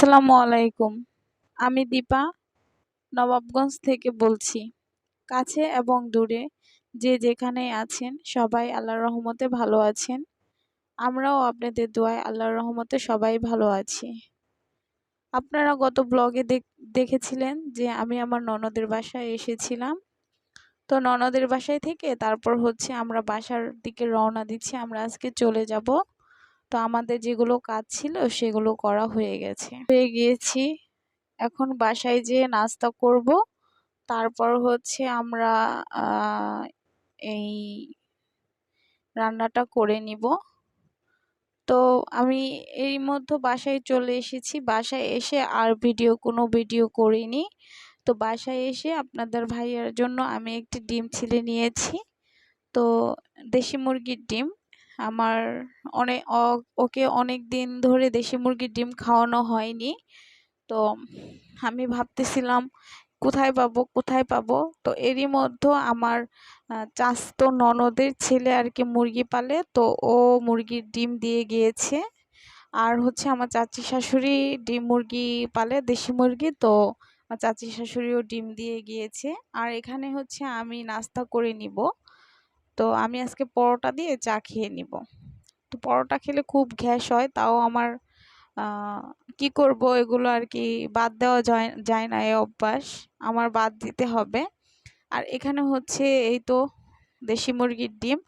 আসসালামু আলাইকুম। আমি দীপা, নবাবগঞ্জ থেকে বলছি। কাছে এবং দূরে যে যেখানে আছেন, সবাই আল্লাহর রহমতে ভালো আছেন। আমরাও আপনাদের দোয়ায় আল্লাহর রহমতে সবাই ভালো আছি। আপনারা গত ব্লগে দেখেছিলেন যে আমি আমার ননদের বাসায় এসেছিলাম। তো ননদের বাসায় থেকে তারপর হচ্ছে আমরা বাসার দিকে রওনা দিচ্ছি। আমরা আজকে চলে যাব তো আমাদের যেগুলো কাজ ছিল সেগুলো করা হয়ে গেছে। হয়ে গিয়েছি। এখন বাসায় যেয়ে নাস্তা করব। তারপর হচ্ছে আমরা এই রান্নাটা করে নিব। তো আমি এই মধ্যে বাসায় চলে এসেছি। বাসায় এসে আর ভিডিও, কোনো ভিডিও করিনি। তো বাসায় এসে আপনাদের ভাইয়ের জন্য আমি একটি ডিম ছিলে নিয়েছি। তো দেশি মুরগির ডিম। আমার অনেক ওকে অনেক দিন ধরে দেশি মুরগির ডিম খাওয়ানো হয়নি। তো আমি ভাবতেছিলাম, কোথায় পাবো কোথায় পাবো? তো এরই মধ্যে আমার চাস্তো ননদের ছেলে আর কি মুরগি পালে, তো ও মুরগির ডিম দিয়ে গিয়েছে। আর হচ্ছে আমার চাচি শাশুড়ি ডিম মুরগি পালে, দেশি মুরগি, তো আমার চাচি শাশুড়িও ডিম দিয়ে গিয়েছে। আর এখানে হচ্ছে আমি নাস্তা করে নিব। তো আমি আজকে পরোটা দিয়ে চা খেয়ে নিব। তো পরোটা খেলে খুব গ্যাস হয়, তাও আমার কি করব এগুলো আর কি বাদ দেওয়া যায় যায় না এই অভ্যাস, আমার বাদ দিতে হবে। আর এখানে হচ্ছে এই তো দেশি মুরগির ডিম,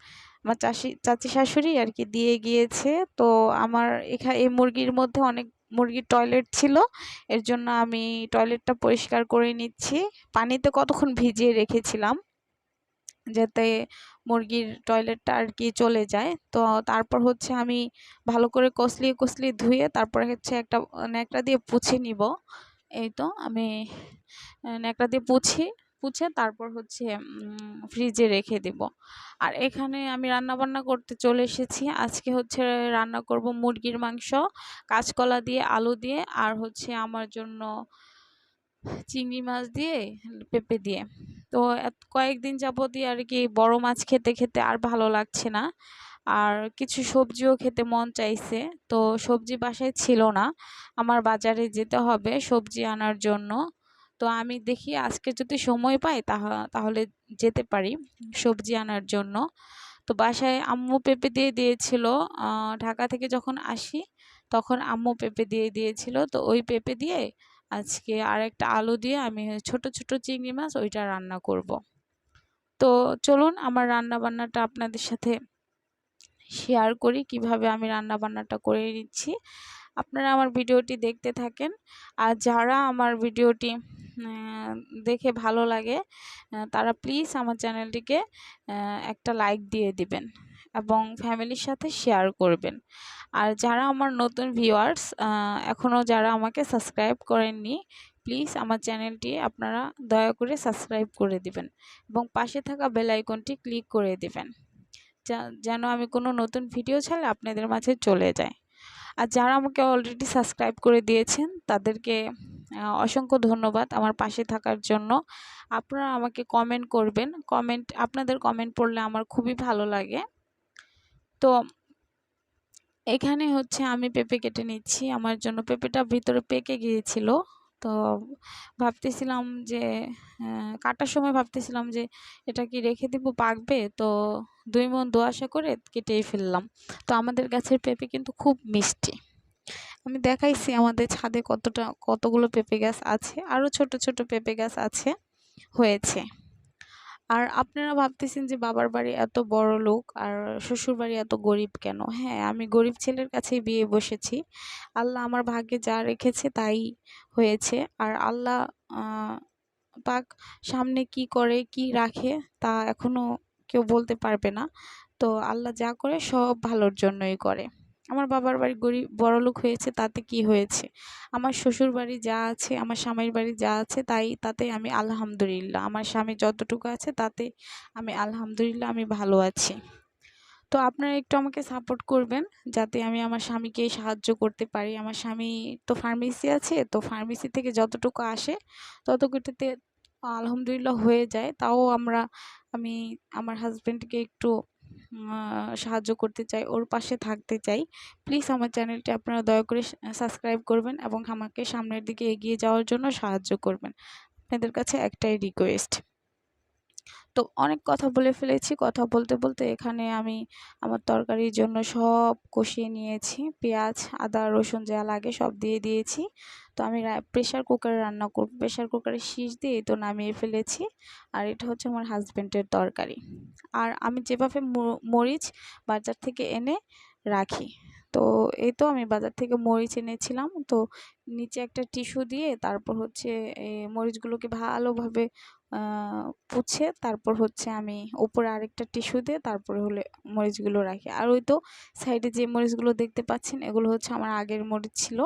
আমার চাষি, চাচি শাশুড়ি আর কি দিয়ে গিয়েছে, তো আমার এখানে এই মুরগির মধ্যে অনেক মুরগির টয়লেট ছিল, এর জন্য আমি টয়লেটটা পরিষ্কার করে নিচ্ছি। পানিতে কতক্ষণ ভিজিয়ে রেখেছিলাম? যাতে মুরগির টয়লেটটা আর কি চলে যায়। তো তারপর হচ্ছে আমি ভালো করে কষলিয়ে কষলিয়ে ধুয়ে তারপরে হচ্ছে একটা, ন্যাকড়া দিয়ে পুছে নিব। এই তো আমি ন্যাকড়া দিয়ে পুছি, পুছে তারপর হচ্ছে ফ্রিজে রেখে দেব। আর এখানে আমি রান্না বান্না করতে চলে এসেছি। আজকে হচ্ছে রান্না করব মুরগির মাংস, কাঁচকলা দিয়ে, আলু দিয়ে, আর হচ্ছে আমার জন্য চিংড়ি মাছ দিয়ে, পেঁপে দিয়ে। তো কয়েকদিন যাবতই আর কি বড় মাছ খেতে খেতে আর ভালো লাগছে না। আর কিছু সবজিও খেতে মন চাইছে। তো সবজি বাসায় ছিল না। আমার বাজারে যেতে হবে সবজি আনার জন্য। তো আমি দেখি আজকে যদি সময় পাই তাহলে যেতে পারি সবজি আনার জন্য। তো বাসায় আম্মু পেঁপে দিয়ে দিয়েছিল। ঢাকা থেকে যখন আসি তখন আম্মু পেঁপে দিয়ে দিয়েছিল। তো ওই পেঁপে দিয়ে আজকে আর একটা আলু দিয়ে আমি ছোট ছোট চিংড়ি মাছ ওইটা রান্না করব। তো চলুন আমার রান্না বান্নাটা আপনাদের সাথে শেয়ার করি, কীভাবে আমি রান্না বান্নাটা করে নিচ্ছি। আপনারা আমার ভিডিওটি দেখতে থাকেন। আর যারা আমার ভিডিওটি দেখে ভালো লাগে তারা প্লিজ আমার চ্যানেলটিকে একটা লাইক দিয়ে দিবেন। এবং ফ্যামিলির সাথে শেয়ার করবেন। আর যারা আমার নতুন ভিউয়ার্স এখনও যারা আমাকে সাবস্ক্রাইব করেননি, প্লিজ আমার চ্যানেলটি আপনারা দয়া করে সাবস্ক্রাইব করে দিবেন এবং পাশে থাকা বেল আইকনটি ক্লিক করে দিবেন যেন আমি কোনো নতুন ভিডিও ছাড়লে আপনাদের মাঝে চলে যায়। আর যারা আমাকে অলরেডি সাবস্ক্রাইব করে দিয়েছেন, তাদেরকে অসংখ্য ধন্যবাদ আমার পাশে থাকার জন্য। আপনারা আমাকে কমেন্ট করবেন। কমেন্ট আপনাদের কমেন্ট পড়লে আমার খুবই ভালো লাগে। তো এখানে হচ্ছে আমি পেঁপে কেটে নিচ্ছি। আমার জন্য পেঁপেটা ভিতরে পেকে গিয়েছিল। তো ভাবতেছিলাম যে কাটার সময় ভাবতেছিলাম যে, এটা কি রেখে দিব পাকবে? তো দুই মন দোয়াশা করে কেটেই ফেললাম। তো আমাদের গাছের পেঁপে কিন্তু খুব মিষ্টি। আমি দেখাইছি আমাদের ছাদে কতটা, কতগুলো পেঁপে গাছ আছে, আরও ছোট ছোট পেঁপে গাছ আছে, হয়েছে। আর আপনারা ভাবতেছেন যে বাবার বাড়ি এত বড় লোক আর শ্বশুর বাড়ি এত গরিব কেন? হ্যাঁ আমি গরিব ছেলের কাছেই বিয়ে বসেছি। আল্লাহ আমার ভাগ্যে যা রেখেছে তাই হয়েছে। আর আল্লাহ পাক সামনে কি করে, কি রাখে তা এখনও কেউ বলতে পারবে না। তো আল্লাহ যা করে সব ভালোর জন্যই করে। আমার বাবার বাড়ি গরিব বড়লোক হয়েছে, তাতে কি হয়েছে? আমার শ্বশুর বাড়ি যা আছে, আমার স্বামীর বাড়ি যা আছে, তাই, তাতে আমি আলহামদুলিল্লাহ। আমার স্বামী যতটুকু আছে, তাতে আমি আলহামদুলিল্লাহ, আমি ভালো আছি। তো আপনারা একটু আমাকে সাপোর্ট করবেন, যাতে আমি আমার স্বামীকে সাহায্য করতে পারি। আমার স্বামী তো ফার্মেসি আছে, তো ফার্মেসি থেকে যতটুকু আসে, ততটুকুতে আলহামদুলিল্লাহ হয়ে যায়। তাও আমরা, আমি, আমার হাজব্যান্ডকে একটু সাহায্য করতে চাই, ওর পাশে থাকতে চাই। প্লিজ আমার চ্যানেলটি আপনারা দয়া করে সাবস্ক্রাইব করবেন এবং আমাকে সামনের দিকে এগিয়ে যাওয়ার জন্য সাহায্য করবেন। আপনাদের কাছে একটাই রিকোয়েস্ট তো অনেক কথা বলে ফেলেছি। কথা বলতে বলতে এখানে আমি আমার তরকারির জন্য সব কষিয়ে নিয়েছি। পেঁয়াজ, আদা, রসুন যা লাগে সব দিয়ে দিয়েছি। তো আমি প্রেশার কুকারে রান্না করব প্রেশার কুকারে শীষ দিয়ে তো নামিয়ে ফেলেছি। আর এটা হচ্ছে আমার হাজব্যান্ডের তরকারি। আর আমি যেভাবে মরিচ বাজার থেকে এনে রাখি। তো এই তো আমি বাজার থেকে মরিচ এনেছিলাম। তো নিচে একটা টিস্যু দিয়ে তারপর হচ্ছে মরিচগুলোকে ভালোভাবে পুছে তারপর হচ্ছে আমি উপরে আরেকটা টিস্যু দিয়ে তারপরে হলে মরিচগুলো রাখি। আর ওই তো সাইডে যে মরিচগুলো দেখতে পাচ্ছেন এগুলো হচ্ছে আমার আগের মরিচ ছিল।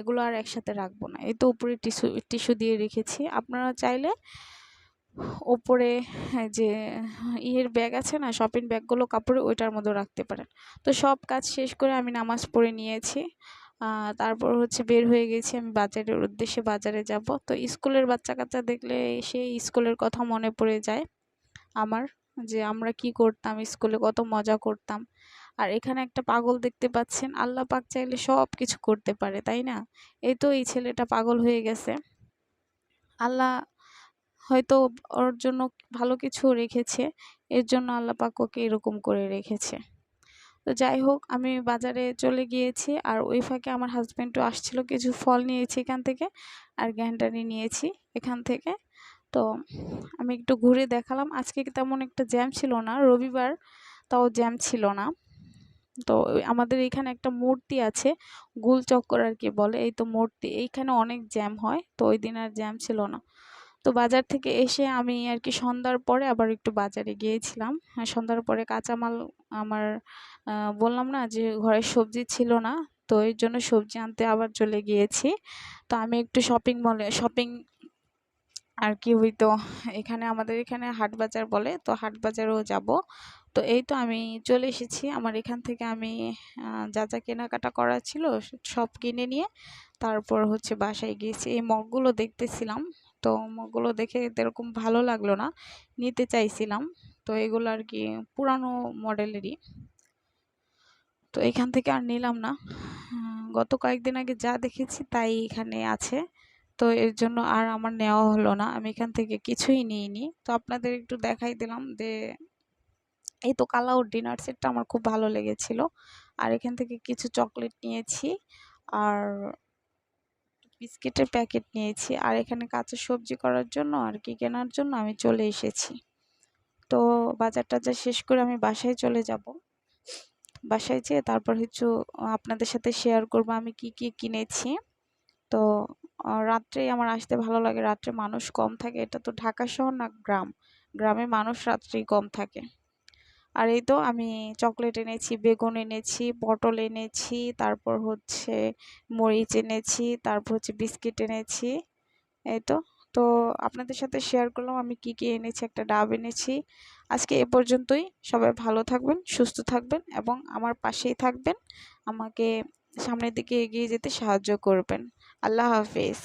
এগুলো আর একসাথে রাখব না। এই তো উপরে টিস্যু টিস্যু দিয়ে রেখেছি। আপনারা চাইলে ওপরে যে ইয়ের ব্যাগ আছে না শপিং ব্যাগগুলো কাপড়ে ওইটার মধ্যে রাখতে পারেন। তো সব কাজ শেষ করে আমি নামাজ পড়ে নিয়েছি। তারপর হচ্ছে বের হয়ে গেছি আমি বাজারের উদ্দেশ্যে বাজারে যাব। তো স্কুলের বাচ্চা কাচ্চা দেখলে সেই স্কুলের কথা মনে পড়ে যায় আমার, যে আমরা কি করতাম, স্কুলে কত মজা করতাম। আর এখানে একটা পাগল দেখতে পাচ্ছেন, আল্লাহ পাক চাইলে সব কিছু করতে পারে, তাই না? এই তো এই ছেলেটা পাগল হয়ে গেছে। আল্লাহ হয়তো ওর জন্য ভালো কিছু রেখেছে, এর জন্য আল্লাহ পাক ওকে এরকম করে রেখেছে। তো যাই হোক, আমি বাজারে চলে গিয়েছি আর ওই ফাঁকে আমার হাজব্যান্ডও আসছিল, কিছু ফল নিয়েছি এখান থেকে আর গ্যান্ডারি নিয়েছি এখান থেকে। তো আমি একটু ঘুরে দেখালাম, আজকে তেমন একটা জ্যাম ছিল না, রবিবার তাও জ্যাম ছিল না। তো আমাদের এখানে একটা মূর্তি আছে গুল চক্কর আর কি বলে, এই তো মূর্তি, এইখানে অনেক জ্যাম হয়, তো ওই দিন আর জ্যাম ছিল না। তো বাজার থেকে এসে আমি আর কি সন্ধ্যার পরে আবার একটু বাজারে গিয়েছিলাম। হ্যাঁ, সন্ধ্যার পরে কাঁচামাল আমার বললাম না যে ঘরে সবজি ছিল না তো এর জন্য সবজি আনতে আবার চলে গিয়েছি। তো আমি একটু শপিং মলে শপিং আর কি হইতো এখানে আমাদের এখানে হাট বাজার বলে তো হাট বাজারেও যাব। তো এই তো আমি চলে এসেছি। আমার এখান থেকে আমি যা যা কেনাকাটা করা ছিল সব কিনে নিয়ে তারপর হচ্ছে বাসায় গিয়েছি। এই মগগুলো দেখতেছিলাম। তো ওগুলো দেখে এরকম ভালো লাগল না। নিতে চাইছিলাম। তো এগুলো আর কি পুরানো মডেলেরই। তো এখান থেকে আর নিলাম না। গত কয়েকদিন আগে যা দেখেছি তাই এখানে আছে। তো এর জন্য আর আমার নেওয়া হলো না। আমি এখান থেকে কিছুই নিইনি। তো আপনাদের একটু দেখাই দিলাম যে, এই তো কালাউর ডিনার সেটটা আমার খুব ভালো লেগেছিল। আর এখান থেকে কিছু চকলেট নিয়েছি। আর বিস্কিটের প্যাকেট নিয়েছি। আর এখানে কাঁচা সবজি করার জন্য আর কি কেনার জন্য আমি চলে এসেছি। তো বাজার টাজার শেষ করে আমি বাসায় চলে যাব। বাসায় যেয়ে তারপর হচ্ছে আপনাদের সাথে শেয়ার করব আমি কি কি কিনেছি। তো রাত্রেই আমার আসতে ভালো লাগে। রাত্রে মানুষ কম থাকে। এটা তো ঢাকা শহর না গ্রাম। গ্রামে মানুষ রাত্রেই কম থাকে। আর এই তো আমি চকলেট এনেছি, বেগুন এনেছি, পটল এনেছি, তারপর হচ্ছে মরিচ এনেছি, তারপর হচ্ছে বিস্কিট এনেছি। এই তো তো আপনাদের সাথে শেয়ার করলাম আমি কি কি এনেছি, একটা ডাব এনেছি। আজকে এ পর্যন্তই, সবাই ভালো থাকবেন, সুস্থ থাকবেন এবং আমার পাশেই থাকবেন। আমাকে সামনের দিকে এগিয়ে যেতে সাহায্য করবেন। আল্লাহ হাফিজ।